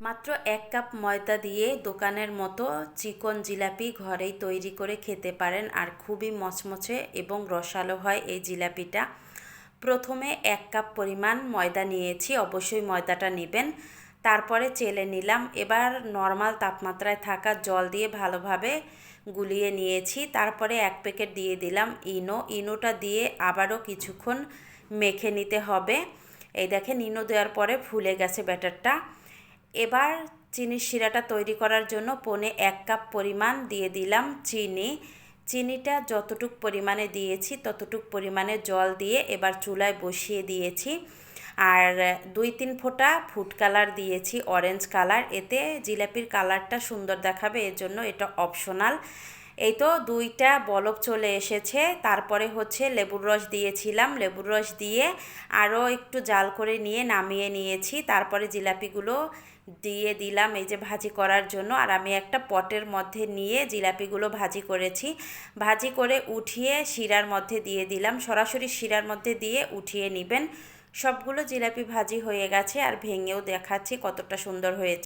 মাত্র এক কাপ ময়দা দিয়ে দোকানের মতো চিকন জিলাপি ঘরেই তৈরি করে খেতে পারেন আর খুবই মচমচে এবং রসালো হয় এই জিলাপিটা। প্রথমে এক কাপ পরিমাণ ময়দা নিয়েছি, অবশ্যই ময়দাটা নেবেন। তারপরে চেলে নিলাম। এবার নর্মাল তাপমাত্রায় থাকা জল দিয়ে ভালোভাবে গুলিয়ে নিয়েছি। তারপরে এক প্যাকেট দিয়ে দিলাম ইনো। ইনোটা দিয়ে আবারও কিছুক্ষণ মেখে নিতে হবে। এই দেখেন, ইনো দেওয়ার পরে ফুলে গেছে ব্যাটারটা। এবার চিনির শিরাটা তৈরি করার জন্য পনে এক কাপ পরিমাণ দিয়ে দিলাম চিনি। চিনিটা যতটুক পরিমাণে দিয়েছি, ততটুক পরিমাণে জল দিয়ে এবার চুলায় বসিয়ে দিয়েছি। আর দুই তিন ফোঁটা ফুড কালার দিয়েছি, অরেঞ্জ কালার। এতে জিলাপির কালারটা সুন্দর দেখাবে এর জন্য এটা অপশনাল। এই তো দুইটা বলক চলে এসেছে, তারপরে হচ্ছে লেবুর রস দিয়েছিলাম, লেবুর রস দিয়ে আরও একটু জাল করে নিয়ে নামিয়ে নিয়েছি, তারপরে জিলাপিগুলো দিয়ে দিলাম এই যে ভাজি করার জন্য, আর আমি একটা পটের মধ্যে নিয়ে জিলাপিগুলো ভাজি করেছি, ভাজি করে উঠিয়ে শিরার মধ্যে দিয়ে দিলাম, সরাসরি শিরার মধ্যে দিয়ে উঠিয়ে নেবেন, সবগুলো জিলাপি ভাজি হয়ে গেছে আর ভেঙেও দেখাচ্ছি কতটা সুন্দর হয়েছে।